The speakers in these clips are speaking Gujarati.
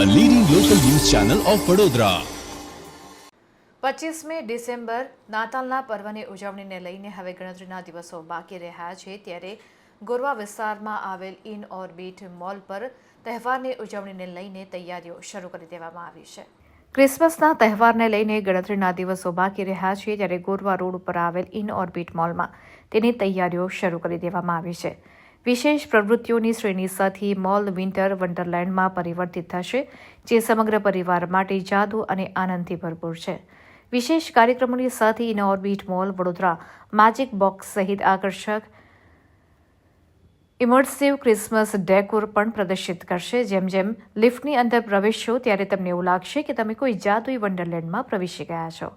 ચેનલ ઓફ વડોદરા પચીસમી ડિસેમ્બર નાતાલના પર્વની ઉજવણીને લઈને હવે ગણતરીના દિવસો બાકી રહ્યા છે. ત્યારે ગોરવા વિસ્તારમાં આવેલ ઇન ઓર્બિટ મોલ પર તહેવારની ઉજવણીને લઈને તૈયારીઓ શરૂ કરી દેવામાં આવી છે. ક્રિસમસના તહેવારને લઈને ગણતરીના દિવસો બાકી રહ્યા છે. ત્યારે ગોરવા રોડ ઉપર આવેલ ઇન ઓર્બિટ મોલમાં તેની તૈયારીઓ શરૂ કરી દેવામાં આવી છે. વિશેષ પ્રવૃત્તિઓની શ્રેણી સાથે મોલ વિન્ટર વન્ડરલેન્ડમાં પરિવર્તિત થશે, જે સમગ્ર પરિવાર માટે જાદુ અને આનંદથી ભરપૂર છે. વિશેષ કાર્યક્રમોની સાથે in mall Vadodara magic box સહિત આકર્ષક ઇમર્સિવ ક્રિસમસ ડેકોર પણ પ્રદર્શિત કરશે. જેમ જેમ લિફ્ટની અંદર પ્રવેશશો, ત્યારે તમને એવું લાગશે કે તમે કોઈ જાદુઈ વન્ડરલેન્ડમાં પ્રવેશી ગયા છો.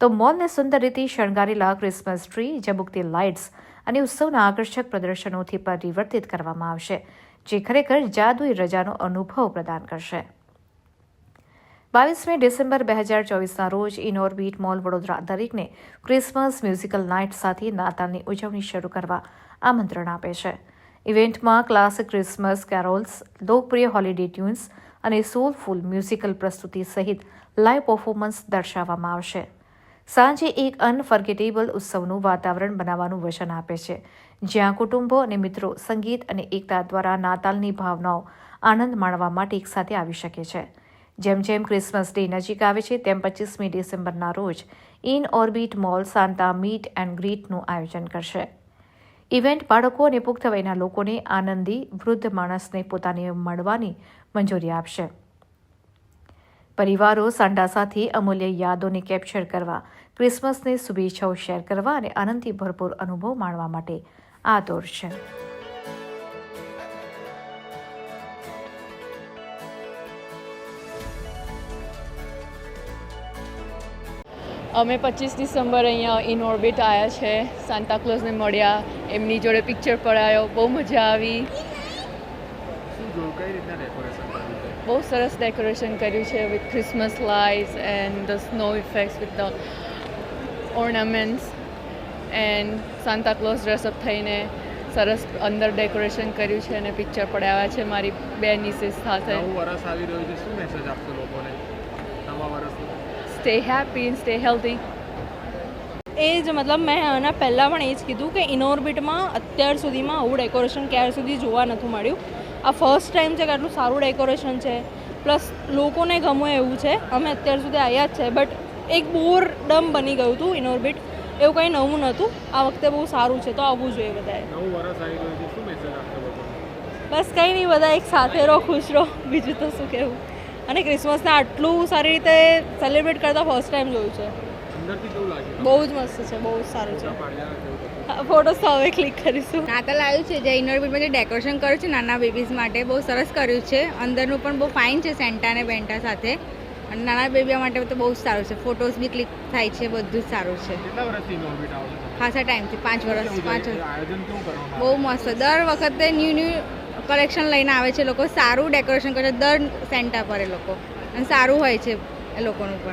તો મોલને સુંદર રીતે શણગારેલા ક્રિસમસ ટ્રી ઝબુકતી લાઇટ્સ અને ઉત્સવના આકર્ષક પ્રદર્શનોથી પરિવર્તિત કરવામાં આવશે, જે ખરેખર જાદુઈ રજાનો અનુભવ પ્રદાન કરશે. બાવીસમી ડિસેમ્બર બે હજાર ચોવીસના રોજ ઇનોરબીટ મોલ વડોદરા દરેકને ક્રિસમસ મ્યુઝિકલ નાઇટ સાથે નાતાલની ઉજવણી શરૂ કરવા આમંત્રણ આપે છે. ઇવેન્ટમાં ક્લાસિક ક્રિસમસ કેરોલ્સ લોકપ્રિય હોલિડે ટ્યુન્સ અને સોલફુલ મ્યુઝિકલ પ્રસ્તુતિ સહિત લાઇવ પરફોર્મન્સ દર્શાવવામાં આવશે. સાંજે એક અનફર્ગેટેબલ ઉત્સવનું વાતાવરણ બનાવવાનું વચન આપે છે, જ્યાં કુટુંબો અને મિત્રો સંગીત અને એકતા દ્વારા નાતાલની ભાવનાઓ આનંદ માણવા માટે એકસાથે આવી શકે છે. જેમ જેમ ક્રિસમસ ડે નજીક આવે છે, તેમ પચીસમી ડિસેમ્બરના રોજ Inorbit mall Santa meet and ગ્રીટનું આયોજન કરશે. ઇવેન્ટ બાળકો અને પુખ્ત વયના લોકોને આનંદી વૃદ્ધ માણસને પોતાને મળવાની મંજૂરી આપશે. પરિવારો સાંડા સાથે અમૂલ્ય યાદોને કેપ્ચર કરવા ક્રિસમસની શુભેચ્છાઓ શેર કરવા અને આનંદથી ભરપૂર અનુભવ માણવા માટે આ દોર છે. અમે પચીસ ડિસેમ્બર અહીંયા ઇન ઓર્બિટ આવ્યા છે. સાન્તા ક્લોઝને મળ્યા એમની જોડે પિક્ચર પડાયો બહુ મજા આવી. શું જોયું કઈ રીતના ડેકોરેશન બહુ સરસ ડેકોરેશન કર્યું છે with Christmas lights and the snow effects with the ornaments and Santa Claus dress up થઈને સરસ અંદર ડેકોરેશન કર્યું છે અને પિક્ચર પડાવ્યા છે મારી બે નિસીસ સાથે. વરસ આવી રહ્યું છે. શું મેસેજ આપશો લોકોને નવા વર્ષનો સ્ટે હેપી સ્ટે હેલ્ધી એ જ મતલબ મેં આના પહેલાં પણ એ જ કીધું કે ઇનોર્બિટમાં અત્યાર સુધીમાં આવું ડેકોરેશન ક્યાર સુધી જોવા નથી મળ્યું. આ ફર્સ્ટ ટાઈમ છે કે આટલું સારું ડેકોરેશન છે. પ્લસ લોકોને ગમે એવું છે. અમે અત્યાર સુધી આવ્યા જ છે. બટ એક બોરડમ બની ગયું હતું ઇનઓર્બિટ એવું કંઈ નવું નહોતું. આ વખતે બહુ સારું છે. તો આવવું જોઈએ બધાએ. બસ કંઈ નહીં બધા એક સાથે રહો ખુશ રહો. બીજું તો શું કહેવું. અને ક્રિસમસને આટલું સારી રીતે સેલિબ્રેટ કરતા ફર્સ્ટ ટાઈમ જોયું છે. બહુ જ મસ્ત છે બહુ જ સારું છે. ફોટો ફોટોસ તો હવે ક્લિક કરીશું. નાતાલ આવ્યું છે જે ઇનોર્બિટમાં જે ડેકોરેશન કર્યું છે નાના બેબીઝ માટે બહુ સરસ કર્યું છે. અંદરનું પણ બહુ ફાઇન છે સેન્ટા અને બેન્ટા સાથે. અને નાના બેબીઓ માટે તો બહુ જ સારું છે. ફોટોસ બી ક્લિક થાય છે બધું જ સારું છે. કેટલા વર્ષથી ઇનોર્બિટ આવો છો? ખાસા ટાઈમથી પાંચ વર્ષ પાંચ વર્ષ આયોજન કેવું કરવામાં બહુ મસ્ત. દર વખતે ન્યૂ ન્યૂ કલેક્શન લઈને આવે છે લોકો. સારું ડેકોરેશન કરે છે દર સેન્ટા પર એ લોકો. અને સારું હોય છે એ લોકોનું પણ.